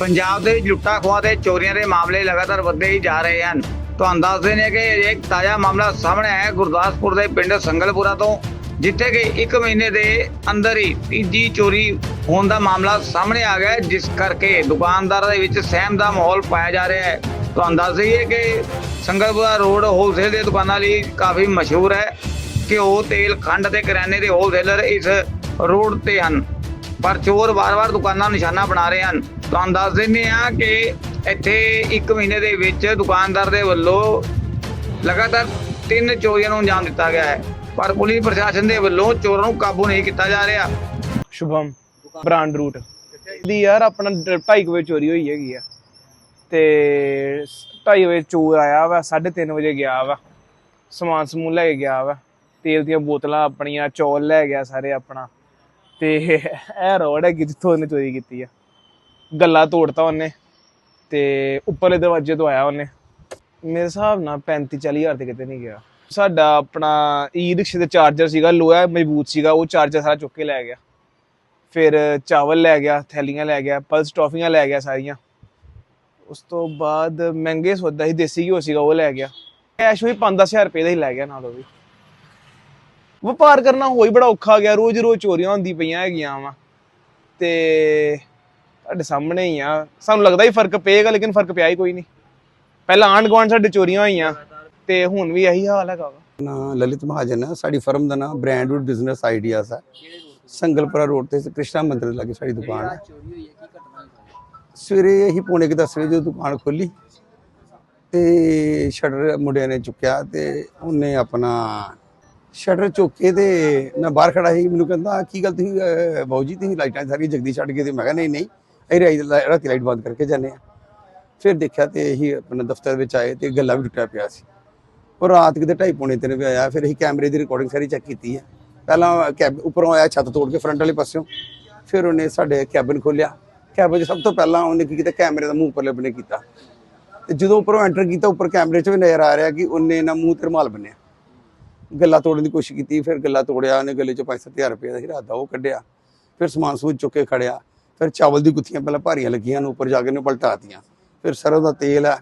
ਪੰਜਾਬ ਦੇ ਲੁੱਟਾ ਖੋਹਾਂ ਤੇ ਚੋਰੀਆਂ ਦੇ ਮਾਮਲੇ ਲਗਾਤਾਰ ਵੱਧਦੇ ਹੀ ਜਾ ਰਹੇ ਹਨ। ਤੁਹਾਨੂੰ ਦੱਸ ਦਿੰਦੇ ਹਾਂ ਕਿ ਇੱਕ ਤਾਜ਼ਾ ਮਾਮਲਾ ਸਾਹਮਣੇ ਆਇਆ ਗੁਰਦਾਸਪੁਰ ਦੇ ਪਿੰਡ ਸੰਗਲਪੁਰਾ ਤੋਂ, ਜਿੱਥੇ ਕਿ 1 ਮਹੀਨੇ ਦੇ ਅੰਦਰ ਹੀ ਤੀਜੀ ਚੋਰੀ ਹੋਣ ਦਾ ਮਾਮਲਾ ਸਾਹਮਣੇ ਆ ਗਿਆ ਜਿਸ ਕਰਕੇ ਦੁਕਾਨਦਾਰਾਂ ਦੇ ਵਿੱਚ ਸਹਿਮ ਦਾ ਮਾਹੌਲ ਪਾਇਆ ਜਾ ਰਿਹਾ ਹੈ। ਤੁਹਾਨੂੰ ਦੱਸ ਦਈਏ ਕਿ ਸੰਗਲਪੁਰਾ ਰੋਡ ਹੋਲਸੇਲ ਦੇ ਦੁਕਾਨਾਂ ਲਈ ਕਾਫੀ ਮਸ਼ਹੂਰ ਹੈ ਘਿਓ ਤੇਲ ਖੰਡ ਤੇ ਕਰਿਆਨੇ ਦੇ ਹੋਲਸੇਲਰ ਇਸ ਰੋਡ ਤੇ ਹਨ। ਪਰ ਚੋਰ ਵਾਰ-ਵਾਰ ਦੁਕਾਨਾਂ ਨੂੰ ਨਿਸ਼ਾਨਾ ਬਣਾ ਰਹੇ ਹਨ। ਤੁਹਾਨੂੰ ਦੱਸ ਦਿੰਦੇ ਆ ਕਿ ਇੱਥੇ 1 ਮਹੀਨੇ ਦੇ ਵਿੱਚ ਦੁਕਾਨਦਾਰ ਦੇ ਵੱਲੋਂ ਲਗਾਤਾਰ ਤਿੰਨ ਚੋਰੀਆਂ ਨੂੰ ਅੰਜਾਮ ਦਿੱਤਾ ਗਿਆ ਹੈ। ਪਰ ਪੁਲਿਸ ਪ੍ਰਸ਼ਾਸਨ ਦੇ ਵੱਲੋਂ ਚੋਰਾਂ ਨੂੰ ਕਾਬੂ ਨਹੀਂ ਕੀਤਾ ਜਾ ਰਿਹਾ। ਸ਼ੁਭਮ ਬ੍ਰਾਂਡ ਰੂਟ ਦੀ ਯਾਰ ਆਪਣਾ 2:30 ਵਜੇ ਚੋਰੀ ਹੋਈ ਹੈਗੀ ਆ। ਤੇ 2:30 ਵਜੇ ਚੋਰ ਆਇਆ ਵਾ 3:30 ਵਜੇ ਗਿਆ ਵਾ। ਸਮਾਨ ਸਮੂਨ ਲੈ ਕੇ ਗਿਆ ਵਾ। ਤੇਲ ਦੀਆਂ ਬੋਤਲਾਂ ਆਪਣੀਆਂ, ਚੌਲ ਲੈ ਗਿਆ ਸਾਰੇ ਆਪਣਾ। ਤੇ ਇਹ ਰੋਡ ਹੈ ਜਿੱਥੋਂ ਉਹਨੇ ਚੋਰੀ ਕੀਤੀ ਆ। ਗੱਲਾ ਤੋੜਤਾ ਉਹਨੇ ਤੇ ਉੱਪਰਲੇ ਦਰਵਾਜ਼ੇ ਤੋਂ ਆਇਆ ਉਹਨੇ। ਮੇਰੇ ਹਿਸਾਬ ਨਾਲ 35 40 ਹਜ਼ਾਰ ਤੇ ਕਿਤੇ ਨਹੀਂ ਗਿਆ। ਸਾਡਾ ਆਪਣਾ ਈ ਰਿਕਸ਼ੇ ਦੇ ਚਾਰਜਰ ਸੀਗਾ, ਲੋਹਾ ਮਜ਼ਬੂਤ ਸੀਗਾ, ਉਹ ਚਾਰਜਰ ਸਾਰਾ ਚੁੱਕ ਕੇ ਲੈ ਗਿਆ। ਫਿਰ ਚਾਵਲ ਲੈ ਗਿਆ, ਥੈਲੀਆਂ ਲੈ ਗਿਆ ਪਲਸ ਟੌਫੀਆਂ ਲੈ ਗਿਆ ਸਾਰੀਆਂ। ਉਸ ਤੋਂ ਬਾਅਦ ਮਹਿੰਗੇ ਸੌਦਾ ਸੀ, ਦੇਸੀ ਘਿਓ ਸੀਗਾ, ਉਹ ਲੈ ਗਿਆ। ਕੈਸ਼ ਵੀ 5-10000 ਰੁਪਏ ਦਾ ਹੀ ਲੈ ਗਿਆ ਨਾਲ ਉਹ ਵੀ। ਵਪਾਰ ਕਰਨਾ ਹੋਈ ਬੜਾ ਔਖਾ ਗਿਆ, ਰੋਜ਼ ਰੋਜ਼ ਚੋਰੀਆਂ ਹੁੰਦੀ ਪਈਆਂ ਹੈਗੀਆਂ ਵਾ। ਤੇ ਤੁਹਾਡੇ ਸਾਹਮਣੇ ਹੀ ਆ। ਸਾਨੂੰ ਲੱਗਦਾ ਹੀ ਫ਼ਰਕ ਪਏਗਾ, ਲੇਕਿਨ ਫ਼ਰਕ ਪਿਆ ਹੀ ਕੋਈ ਨਹੀਂ। ਪਹਿਲਾਂ ਆਂਢ ਗੁਆਂਢ ਸਾਡੇ ਚੋਰੀਆਂ ਹੋਈਆਂ, ਤੇ ਹੁਣ ਵੀ ਇਹੀ ਹਾਲ ਹੈਗਾ ਨਾ, ਲਲਿਤ ਮਹਾਜਨ ਹੈ ਸਾਡੀ ਫਰਮ ਦਾ ਨਾਮ ਬ੍ਰਾਂਡਵੁੱਡ ਬਿਜ਼ਨਸ ਆਈਡੀਆਜ਼ ਹੈ ਸੰਗਲਪੁਰਾ ਰੋਡ ਤੇ ਕ੍ਰਿਸ਼ਨਾ ਮੰਦਿਰ ਲਾਗੇ ਸਾਡੀ ਦੁਕਾਨ ਹੈ ਸਵੇਰੇ ਹੀ ਪੌਣੇ ਕੁ ਦਸ ਵਜੇ ਜਦੋਂ ਦੁਕਾਨ ਖੋਲੀ, ਤੇ ਸ਼ਟਰ ਮੁੰਡਿਆਂ ਨੇ ਚੁੱਕਿਆ, ਤੇ ਉਹਨੇ ਆਪਣਾ ਸ਼ਟਰ ਚੁੱਕ ਕੇ ਤੇ ਮੈਂ ਬਾਹਰ ਖੜਾ ਸੀ ਮੈਨੂੰ ਕਹਿੰਦਾ ਕੀ ਗੱਲ ਤੁਸੀਂ ਅਹ, ਬਾਊ ਜੀ ਤੁਸੀਂ ਲਾਈਟਾਂ ਸਾਰੀਆਂ ਜਗਦੀ ਛੱਡ ਕੇ? ਤੇ ਮੈਂ ਕਿਹਾ ਨਹੀਂ ਨਹੀਂ ਅਸੀਂ ਰਾਈ- ਰਾਤੀ ਲਾਈਟ ਬੰਦ ਕਰਕੇ ਜਾਂਦੇ ਆ ਫਿਰ ਦੇਖਿਆ ਤੇ ਅਸੀਂ ਆਪਣਾ ਦਫ਼ਤਰ ਵਿੱਚ ਆਏ ਤੇ ਗੱਲਾਂ ਵੀ ਟੁੱਟਿਆ ਪਿਆ ਸੀ। ਉਹ ਰਾਤ ਕਿਤੇ ਢਾਈ ਪੌਣੇ ਤਿੰਨ ਵਜੇ ਆਇਆ ਫਿਰ ਅਸੀਂ ਕੈਮਰੇ ਦੀ ਰਿਕਾਰਡਿੰਗ ਸਾਰੀ ਚੈੱਕ ਕੀਤੀ ਹੈ। ਪਹਿਲਾਂ ਕੈਬ ਉੱਪਰੋਂ ਆਇਆ ਛੱਤ ਤੋੜ ਕੇ ਫਰੰਟ ਵਾਲੇ ਪਾਸਿਓਂ। ਫਿਰ ਉਹਨੇ ਸਾਡੇ ਕੈਬਨ ਖੋਲਿਆ ਕੈਬਨ 'ਚ ਸਭ ਤੋਂ ਪਹਿਲਾਂ ਉਹਨੇ ਕੀ ਕੀਤਾ ਕੈਮਰੇ ਦਾ ਮੂੰਹ ਉੱਪਰਲੇ ਬੰਨੇ ਕੀਤਾ। ਤੇ ਜਦੋਂ ਉੱਪਰੋਂ ਐਂਟਰ ਕੀਤਾ ਉੱਪਰ ਕੈਮਰੇ 'ਚ ਵੀ ਨਜ਼ਰ ਆ ਰਿਹਾ ਕਿ ਉਹਨੇ ਨਾ ਮੂੰਹ ਤੇ ਰੁਮਾਲ ਬੰਨਿਆ। ਗੱਲਾਂ ਤੋੜਨ ਦੀ ਕੋਸ਼ਿਸ਼ ਕੀਤੀ, ਫਿਰ ਗੱਲਾਂ ਤੋੜਿਆ, ਉਹਨੇ ਗੱਲੇ 'ਚੋਂ 5-7000 ਰੁਪਏ ਦਾ ਹੀਰਾ ਦਾ ਉਹ ਕੱਢਿਆ। ਫਿਰ ਸਮਾਨ ਸਮੂਨ ਚੁੱਕ ਕੇ ਖੜਿਆ। ਫਿਰ ਚਾਵਲ ਦੀ ਗੁੱਥੀਆਂ ਪਹਿਲਾਂ ਭਾਰੀਆਂ ਲੱਗੀਆਂ ਨੂੰ ਉੱਪਰ ਜਾ ਕੇ ਨੇ ਪਲਟਾਤੀਆਂ ਫਿਰ ਸਰੋਂ ਦਾ ਤੇਲ ਆ,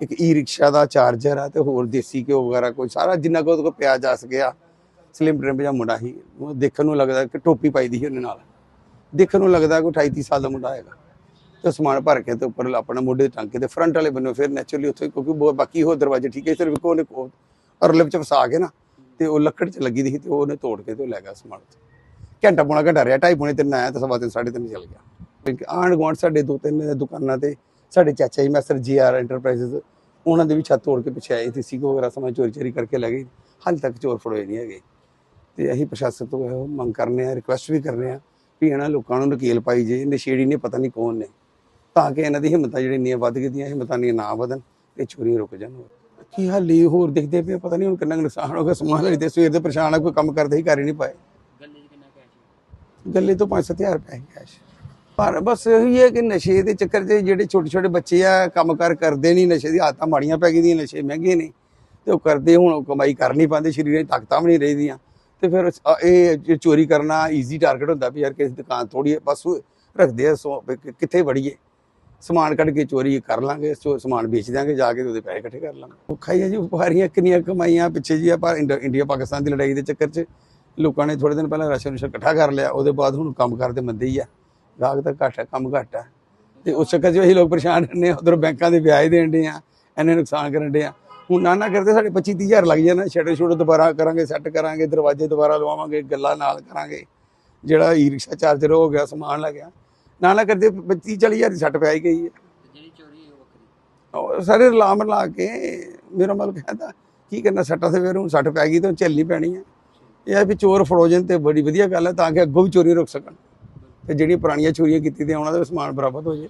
ਇੱਕ ਈ ਰਿਕਸ਼ਾ ਦਾ, ਚਾਰਜਰ ਆ ਤੇ ਹੋਰ ਦੇਸੀ ਘਿਓ ਵਗੈਰਾ ਕੋਈ, ਸਾਰਾ ਜਿੰਨਾ ਕੁ ਉਹਦੇ ਪਿਆ ਜਾ ਸਕਿਆ। ਸਲਿਮ ਟ੍ਰਿਮ ਜਿਹਾ ਮੁੰਡਾ ਸੀ, ਉਹ ਦੇਖਣ ਨੂੰ ਲੱਗਦਾ ਕਿ ਟੋਪੀ ਪਾਈ ਦੀ ਸੀ ਉਹਨੇ ਨਾਲ। ਦੇਖਣ ਨੂੰ ਲੱਗਦਾ ਕੋਈ 28 30 ਸਾਲ ਦਾ ਮੁੰਡਾ ਹੈਗਾ। ਤੇ ਸਮਾਨ ਭਰ ਕੇ ਤੇ ਉੱਪਰ ਆਪਣਾ ਮੋਢੇ ਤੇ ਟੰਗ ਕੇ ਤੇ ਫਰੰਟ ਵਾਲੇ ਬੰਨੇ ਫਿਰ ਨੈਚੁਰਲੀ ਉੱਥੇ ਕਿਉਂਕਿ ਬਾਕੀ ਹੋਰ ਦਰਵਾਜ਼ੇ ਠੀਕ ਹੈ, ਸਿਰਫ ਇੱਕੋ ਉਹਨੇ ਅਰਲੇ ਵਿੱਚ ਫਸਾ ਕੇ ਨਾ ਤੇ ਉਹ ਲੱਕੜ 'ਚ ਲੱਗੀ ਦੀ ਸੀ ਤੇ ਉਹਨੇ ਤੋੜ ਕੇ ਤੇ ਉਹ ਲੈ ਗਿਆ ਸਮਾਨ ਘੰਟਾ ਪੌਣਾ ਘੰਟਾ ਰਿਹਾ, ਢਾਈ ਪੌਣੇ ਤਿੰਨ ਆਇਆ ਤੇ ਸਵਾ ਤਿੰਨ, ਸਾਢੇ ਤਿੰਨ ਚਲ ਗਿਆ। ਆਂਢ ਗੁਆਂਢ ਸਾਡੇ ਦੋ ਤਿੰਨ ਦੁਕਾਨਾਂ ਤੇ, ਸਾਡੇ ਚਾਚਾ ਜੀ ਮੈਸਰ ਜੀ, ਆਰ ਐਂਟਰਪ੍ਰਾਈਜ਼ਸ ਉਹਨਾਂ ਦੇ ਵੀ ਛੱਤ ਤੋੜ ਕੇ ਪਿੱਛੇ ਆਏ ਤੇ ਸੀਗੋ ਵਗੈਰਾ ਸਮਾਂ ਚੋਰੀ ਚੋਰੀ ਕਰਕੇ ਲੈ ਗਏ। ਹਾਲੇ ਤੱਕ ਚੋਰ ਫੜੋਏ ਨਹੀਂ ਹੈਗੇ। ਤੇ ਅਸੀਂ ਪ੍ਰਸ਼ਾਸਨ ਤੋਂ ਇਹੋ ਮੰਗ ਕਰਨੇ ਆ ਰਿਕੁਐਸਟ ਵੀ ਕਰਨੇ ਆ ਵੀ ਇਹਨਾਂ ਲੋਕਾਂ ਨੂੰ ਨਕੇਲ ਪਾਈ ਜੇ ਨਸ਼ੇੜੀ ਨੇ ਪਤਾ ਨਹੀਂ ਕੌਣ ਨੇ। ਤਾਂ ਕਿ ਇਹਨਾਂ ਦੀ ਹਿੰਮਤਾਂ ਜਿਹੜੀਆਂ ਇੰਨੀਆਂ ਵੱਧ ਗਈਆਂ, ਹਿੰਮਤਾਂ ਨਹੀਂ ਨਾ ਵਧਣ ਤੇ ਚੋਰੀਆਂ ਰੁਕ ਜਾਣ ਕੀ ਹਾਲੀ ਹੋਰ ਦਿਖਦੇ ਪਏ ਪਤਾ ਨਹੀਂ ਹੁਣ ਕਿੰਨਾ ਨੁਕਸਾਨ ਹੋ ਗਿਆ। ਸਮਾਨ ਲਈ ਤੇ ਸਵੇਰ ਦੇ ਪਰੇਸ਼ਾਨ ਆ ਕੋਈ ਕੰਮ ਕਰਦੇ ਹੀ ਕਰ ਹੀ ਨਹੀਂ ਪਾਏ। ਗੱਲੇ ਤੋਂ 5-7000 ਰੁਪਏ ਕੈਸ਼ ਪਰ ਬਸ ਇਹੀ ਹੈ ਕਿ ਨਸ਼ੇ ਦੇ ਚੱਕਰ 'ਚ ਜਿਹੜੇ ਛੋਟੇ ਛੋਟੇ ਬੱਚੇ ਆ ਕੰਮਕਾਰ ਕਰਦੇ ਨਹੀਂ ਨਸ਼ੇ ਦੀ ਆਦਤਾਂ ਮਾੜੀਆਂ ਪੈ ਗਈਆਂ ਨਸ਼ੇ ਮਹਿੰਗੇ ਨੇ। ਤੇ ਉਹ ਕਰਦੇ ਹੁਣ ਉਹ ਕਮਾਈ ਕਰ ਨਹੀਂ ਪਾਉਂਦੇ ਸਰੀਰਾਂ 'ਚ ਤਾਕਤਾਂ ਵੀ ਨਹੀਂ ਰਹਿੰਦੀਆਂ। ਤੇ ਫਿਰ ਇਹ ਚੋਰੀ ਕਰਨਾ ਈਜ਼ੀ ਟਾਰਗੇਟ ਹੁੰਦਾ ਵੀ ਯਾਰ ਕਿਸੇ ਦੁਕਾਨ ਤੋੜੀਏ ਬਸ ਰੱਖਦੇ ਆ ਸੋ- ਕਿੱਥੇ ਵੜੀਏ। ਸਮਾਨ ਕੱਢ ਕੇ ਚੋਰੀ ਕਰ ਲਾਂਗੇ, ਸੋ ਸਮਾਨ ਵੇਚ ਦਾਂਗੇ ਜਾ ਕੇ ਉਹਦੇ ਪੈਸੇ ਇਕੱਠੇ ਕਰ ਲਾਂਗੇ। ਔਖਾ ਹੀ ਹੈ ਜੀ, ਵਪਾਰੀਆਂ ਕਿੰਨੀਆਂ ਕਮਾਈਆਂ ਪਿੱਛੇ ਜੀ ਆ ਪਰ ਇੰਡ- ਇੰਡੀਆ, ਪਾਕਿਸਤਾਨ ਦੀ ਲੜਾਈ ਦੇ ਚੱਕਰ 'ਚ ਲੋਕਾਂ ਨੇ ਥੋੜੇ ਦਿਨ ਪਹਿਲਾਂ ਰਾਸ਼ਨ ਰੂਸ਼ਨ ਇਕੱਠਾ ਕਰ ਲਿਆ, ਉਹਦੇ ਬਾਅਦ ਹੁਣ ਕੰਮ ਕਰਦੇ ਮੰਦੇ ਹੀ ਆ। ਗਾਹਕ ਤਾਂ ਘੱਟ ਹੈ, ਕੰਮ ਘੱਟ ਹੈ। ਤੇ ਉਸ ਚੱਕਰ 'ਚ ਅਸੀਂ ਲੋਕ ਪਰੇਸ਼ਾਨ ਰਹਿੰਦੇ ਆ ਉਧਰ ਬੈਂਕਾਂ ਦੇ ਵਿਆਜ ਦੇਣ ਦੇ ਆ, ਇੰਨੇ ਨੁਕਸਾਨ ਕਰਨ ਦੇ ਆ। ਹੁਣ ਨਾ ਨਾ ਕਰਦੇ, ਸਾਡੇ 25 30 ਹਜ਼ਾਰ ਲੱਗ ਜਾਣਾ ਛੱਡੇ ਛੋੜ ਦੁਬਾਰਾ ਕਰਾਂਗੇ, ਸੈੱਟ ਕਰਾਂਗੇ, ਦਰਵਾਜ਼ੇ ਦੁਬਾਰਾ ਲਵਾਵਾਂਗੇ, ਗੱਲਾਂ ਨਾਲ ਕਰਾਂਗੇ। ਜਿਹੜਾ ਈ ਰਿਕਸ਼ਾ ਚਾਰਜਰ ਹੋ ਗਿਆ, ਸਮਾਨ ਲੱਗ ਗਿਆ। ਨਾ ਨਾ ਕਰਦੇ 25 40 ਹਜ਼ਾਰ ਦੀ ਸੱਟ ਪੈ ਗਈ ਹੈ। ਉਹ ਸਾਰੇ ਰਲਾਮ ਲਾ ਕੇ ਮੇਰਾ ਮਤਲਬ ਕਹਿੰਦਾ, ਕੀ ਕਰਨਾ, ਸੱਟਾਂ ਤੇ ਫਿਰ ਹੁਣ ਸੱਟ ਪੈ ਗਈ ਤਾਂ ਝੱਲਣੀ ਪੈਣੀ ਹੈ। ਇਹ ਹੈ ਵੀ ਚੋਰ ਫੜੋਜਨ ਤੇ ਬੜੀ ਵਧੀਆ ਗੱਲ ਹੈ, ਤਾਂ ਕਿ ਅੱਗੋਂ ਵੀ ਚੋਰੀ ਰੁਕ ਸਕਣ। ਤੇ ਜਿਹੜੀਆਂ ਪੁਰਾਣੀਆਂ ਚੋਰੀਆਂ ਕੀਤੀ ਦੀਆਂ ਉਹਨਾਂ ਦਾ ਵੀ ਸਮਾਨ ਬਰਾਬਰ ਹੋ ਜੇ